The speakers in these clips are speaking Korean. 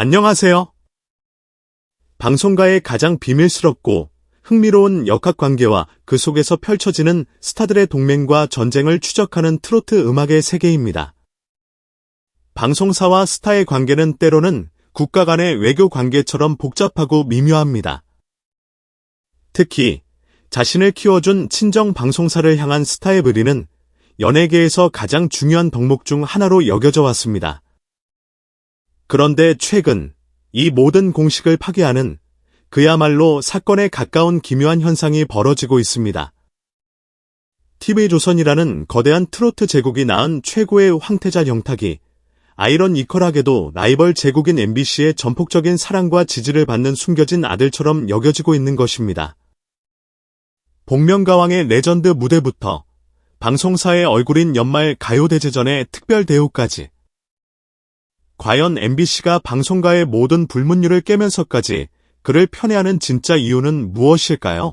안녕하세요. 방송가의 가장 비밀스럽고 흥미로운 역학 관계와 그 속에서 펼쳐지는 스타들의 동맹과 전쟁을 추적하는 트로트 음악의 세계입니다. 방송사와 스타의 관계는 때로는 국가 간의 외교 관계처럼 복잡하고 미묘합니다. 특히 자신을 키워준 친정 방송사를 향한 스타의 의리는 연예계에서 가장 중요한 덕목 중 하나로 여겨져 왔습니다. 그런데 최근 이 모든 공식을 파괴하는 그야말로 사건에 가까운 기묘한 현상이 벌어지고 있습니다. TV조선이라는 거대한 트로트 제국이 낳은 최고의 황태자 영탁이 아이런 이컬하게도 라이벌 제국인 MBC의 전폭적인 사랑과 지지를 받는 숨겨진 아들처럼 여겨지고 있는 것입니다. 복면가왕의 레전드 무대부터 방송사의 얼굴인 연말 가요대제전의 특별 대우까지 과연 MBC가 방송가의 모든 불문율을 깨면서까지 그를 편애하는 진짜 이유는 무엇일까요?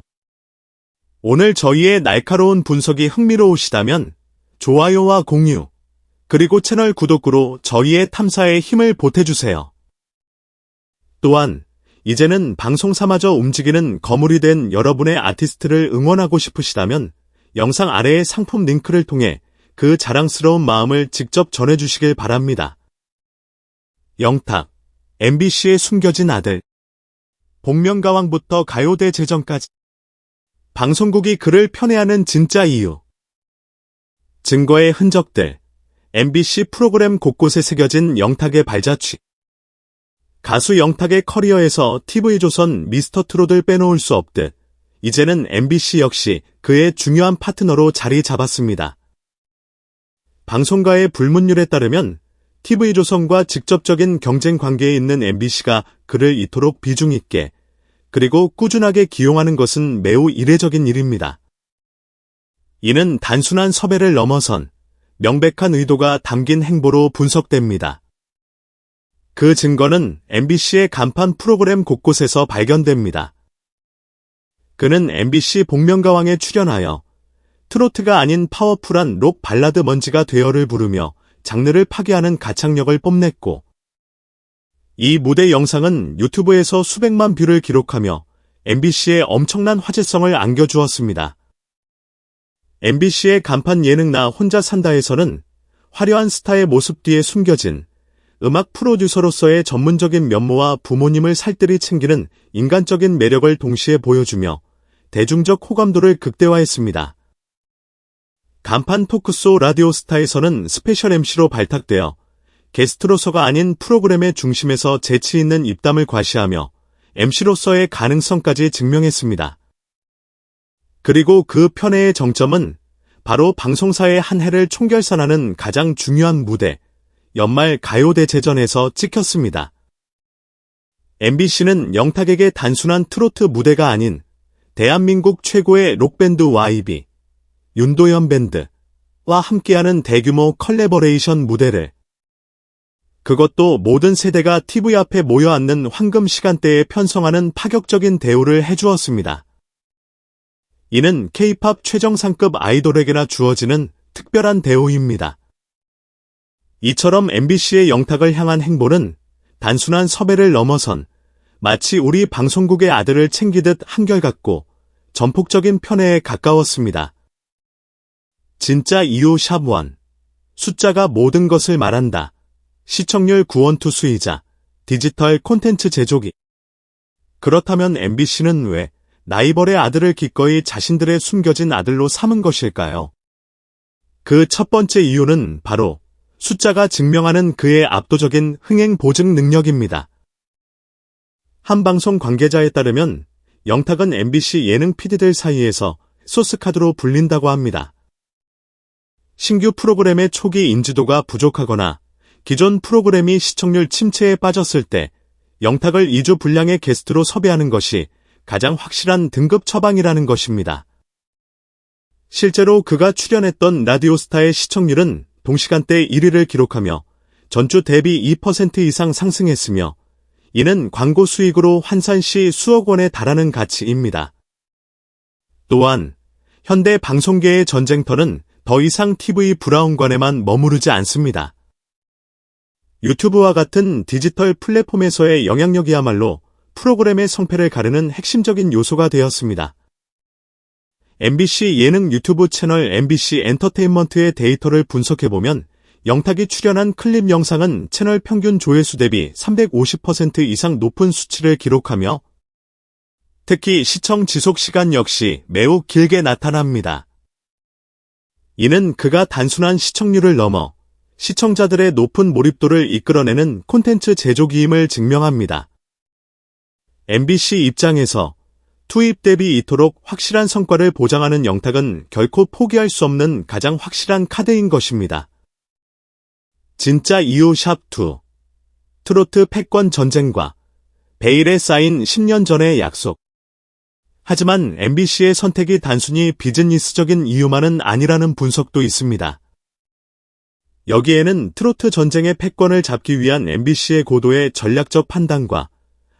오늘 저희의 날카로운 분석이 흥미로우시다면 좋아요와 공유, 그리고 채널 구독으로 저희의 탐사에 힘을 보태주세요. 또한 이제는 방송사마저 움직이는 거물이 된 여러분의 아티스트를 응원하고 싶으시다면 영상 아래의 상품 링크를 통해 그 자랑스러운 마음을 직접 전해주시길 바랍니다. 영탁, MBC의 숨겨진 아들, 복면가왕부터 가요대 제정까지. 방송국이 그를 편애하는 진짜 이유. 증거의 흔적들. MBC 프로그램 곳곳에 새겨진 영탁의 발자취. 가수 영탁의 커리어에서 TV조선 미스터 트롯을 빼놓을 수 없듯 이제는 MBC 역시 그의 중요한 파트너로 자리 잡았습니다. 방송가의 불문율에 따르면 TV조선과 직접적인 경쟁 관계에 있는 MBC가 그를 이토록 비중 있게 그리고 꾸준하게 기용하는 것은 매우 이례적인 일입니다. 이는 단순한 섭외를 넘어선 명백한 의도가 담긴 행보로 분석됩니다. 그 증거는 MBC의 간판 프로그램 곳곳에서 발견됩니다. 그는 MBC 복면가왕에 출연하여 트로트가 아닌 파워풀한 록 발라드 먼지가 되어를 부르며 장르를 파괴하는 가창력을 뽐냈고 이 무대 영상은 유튜브에서 수백만 뷰를 기록하며 MBC에 엄청난 화제성을 안겨주었습니다. MBC의 간판 예능 나 혼자 산다에서는 화려한 스타의 모습 뒤에 숨겨진 음악 프로듀서로서의 전문적인 면모와 부모님을 살뜰히 챙기는 인간적인 매력을 동시에 보여주며 대중적 호감도를 극대화했습니다. 간판 토크쇼 라디오스타에서는 스페셜 MC로 발탁되어 게스트로서가 아닌 프로그램의 중심에서 재치 있는 입담을 과시하며 MC로서의 가능성까지 증명했습니다. 그리고 그 편애의 정점은 바로 방송사의 한 해를 총결산하는 가장 중요한 무대, 연말 가요대제전에서 찍혔습니다. MBC는 영탁에게 단순한 트로트 무대가 아닌 대한민국 최고의 록밴드 YB, 윤도현 밴드와 함께하는 대규모 컬래버레이션 무대를 그것도 모든 세대가 TV 앞에 모여 앉는 황금 시간대에 편성하는 파격적인 대우를 해주었습니다. 이는 K-팝 최정상급 아이돌에게나 주어지는 특별한 대우입니다. 이처럼 MBC의 영탁을 향한 행보는 단순한 섭외를 넘어선 마치 우리 방송국의 아들을 챙기듯 한결같고 전폭적인 편애에 가까웠습니다. 진짜 이유 샵1. 숫자가 모든 것을 말한다. 시청률 구원투 수이자 디지털 콘텐츠 제조기. 그렇다면 MBC는 왜 라이벌의 아들을 기꺼이 자신들의 숨겨진 아들로 삼은 것일까요? 그 첫 번째 이유는 바로 숫자가 증명하는 그의 압도적인 흥행 보증 능력입니다. 한 방송 관계자에 따르면 영탁은 MBC 예능 PD들 사이에서 소스카드로 불린다고 합니다. 신규 프로그램의 초기 인지도가 부족하거나 기존 프로그램이 시청률 침체에 빠졌을 때 영탁을 2주 분량의 게스트로 섭외하는 것이 가장 확실한 등급 처방이라는 것입니다. 실제로 그가 출연했던 라디오스타의 시청률은 동시간대 1위를 기록하며 전주 대비 2% 이상 상승했으며 이는 광고 수익으로 환산 시 수억 원에 달하는 가치입니다. 또한 현대 방송계의 전쟁터는 더 이상 TV 브라운관에만 머무르지 않습니다. 유튜브와 같은 디지털 플랫폼에서의 영향력이야말로 프로그램의 성패를 가르는 핵심적인 요소가 되었습니다. MBC 예능 유튜브 채널 MBC 엔터테인먼트의 데이터를 분석해보면 영탁이 출연한 클립 영상은 채널 평균 조회수 대비 350% 이상 높은 수치를 기록하며 특히 시청 지속 시간 역시 매우 길게 나타납니다. 이는 그가 단순한 시청률을 넘어 시청자들의 높은 몰입도를 이끌어내는 콘텐츠 제조기임을 증명합니다. MBC 입장에서 투입 대비 이토록 확실한 성과를 보장하는 영탁은 결코 포기할 수 없는 가장 확실한 카드인 것입니다. 진짜 이유 샵2 트로트 패권 전쟁과 베일에 쌓인 10년 전의 약속 하지만 MBC의 선택이 단순히 비즈니스적인 이유만은 아니라는 분석도 있습니다. 여기에는 트로트 전쟁의 패권을 잡기 위한 MBC의 고도의 전략적 판단과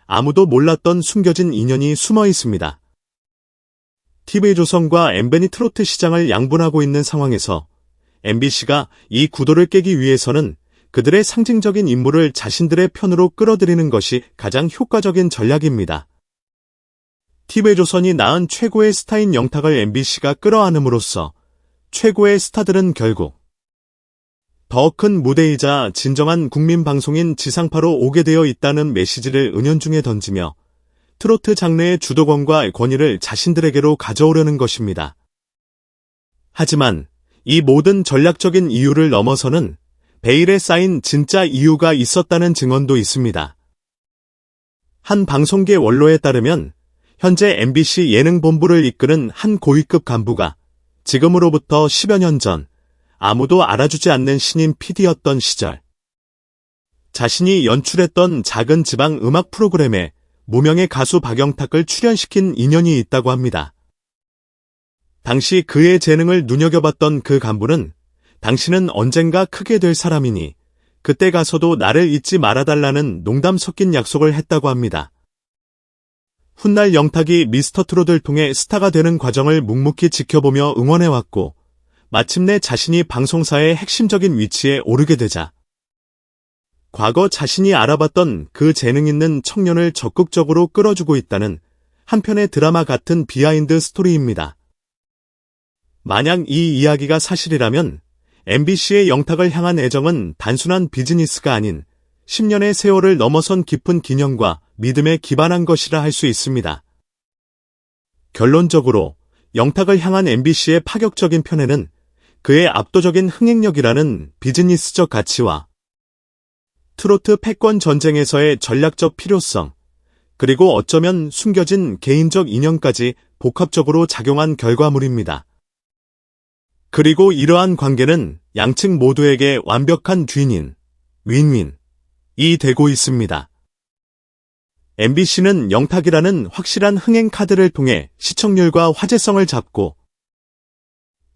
아무도 몰랐던 숨겨진 인연이 숨어 있습니다. TV조선과 엠베니 트로트 시장을 양분하고 있는 상황에서 MBC가 이 구도를 깨기 위해서는 그들의 상징적인 인물을 자신들의 편으로 끌어들이는 것이 가장 효과적인 전략입니다. TV조선이 낳은 최고의 스타인 영탁을 MBC가 끌어안음으로써 최고의 스타들은 결국 더 큰 무대이자 진정한 국민 방송인 지상파로 오게 되어 있다는 메시지를 은연중에 던지며 트로트 장르의 주도권과 권위를 자신들에게로 가져오려는 것입니다. 하지만 이 모든 전략적인 이유를 넘어서는 베일에 쌓인 진짜 이유가 있었다는 증언도 있습니다. 한 방송계 원로에 따르면 현재 MBC 예능본부를 이끄는 한 고위급 간부가 지금으로부터 10여 년 전 아무도 알아주지 않는 신인 PD였던 시절 자신이 연출했던 작은 지방 음악 프로그램에 무명의 가수 박영탁을 출연시킨 인연이 있다고 합니다. 당시 그의 재능을 눈여겨봤던 그 간부는 당신은 언젠가 크게 될 사람이니 그때 가서도 나를 잊지 말아달라는 농담 섞인 약속을 했다고 합니다. 훗날 영탁이 미스터 트롯을 통해 스타가 되는 과정을 묵묵히 지켜보며 응원해왔고 마침내 자신이 방송사의 핵심적인 위치에 오르게 되자 과거 자신이 알아봤던 그 재능 있는 청년을 적극적으로 끌어주고 있다는 한편의 드라마 같은 비하인드 스토리입니다. 만약 이 이야기가 사실이라면 MBC의 영탁을 향한 애정은 단순한 비즈니스가 아닌 10년의 세월을 넘어선 깊은 기념과 믿음에 기반한 것이라 할 수 있습니다. 결론적으로 영탁을 향한 MBC의 파격적인 편에는 그의 압도적인 흥행력이라는 비즈니스적 가치와 트로트 패권 전쟁에서의 전략적 필요성, 그리고 어쩌면 숨겨진 개인적 인연까지 복합적으로 작용한 결과물입니다. 그리고 이러한 관계는 양측 모두에게 완벽한 윈인, 윈윈이 되고 있습니다. MBC는 영탁이라는 확실한 흥행 카드를 통해 시청률과 화제성을 잡고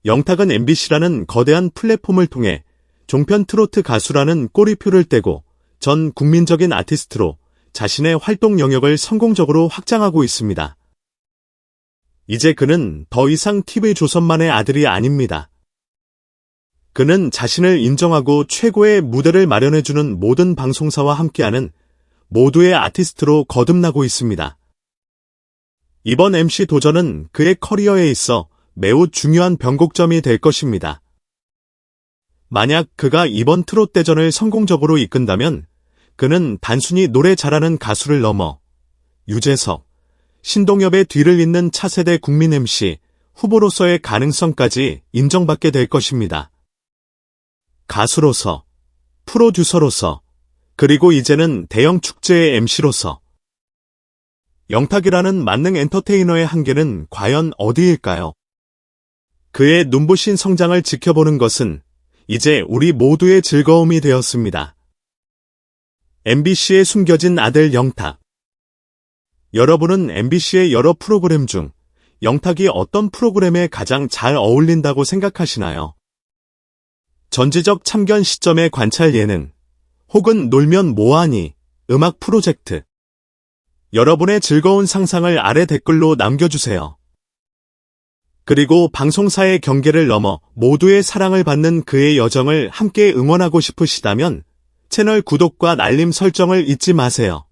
영탁은 MBC라는 거대한 플랫폼을 통해 종편 트로트 가수라는 꼬리표를 떼고 전 국민적인 아티스트로 자신의 활동 영역을 성공적으로 확장하고 있습니다. 이제 그는 더 이상 TV조선만의 아들이 아닙니다. 그는 자신을 인정하고 최고의 무대를 마련해주는 모든 방송사와 함께하는 모두의 아티스트로 거듭나고 있습니다. 이번 MC 도전은 그의 커리어에 있어 매우 중요한 변곡점이 될 것입니다. 만약 그가 이번 트롯 대전을 성공적으로 이끈다면 그는 단순히 노래 잘하는 가수를 넘어 유재석, 신동엽의 뒤를 잇는 차세대 국민 MC 후보로서의 가능성까지 인정받게 될 것입니다. 가수로서, 프로듀서로서, 그리고 이제는 대형 축제의 MC로서. 영탁이라는 만능 엔터테이너의 한계는 과연 어디일까요? 그의 눈부신 성장을 지켜보는 것은 이제 우리 모두의 즐거움이 되었습니다. MBC의 숨겨진 아들 영탁. 여러분은 MBC의 여러 프로그램 중 영탁이 어떤 프로그램에 가장 잘 어울린다고 생각하시나요? 전지적 참견 시점의 관찰 예능, 혹은 놀면 뭐하니, 음악 프로젝트. 여러분의 즐거운 상상을 아래 댓글로 남겨주세요. 그리고 방송사의 경계를 넘어 모두의 사랑을 받는 그의 여정을 함께 응원하고 싶으시다면 채널 구독과 알림 설정을 잊지 마세요.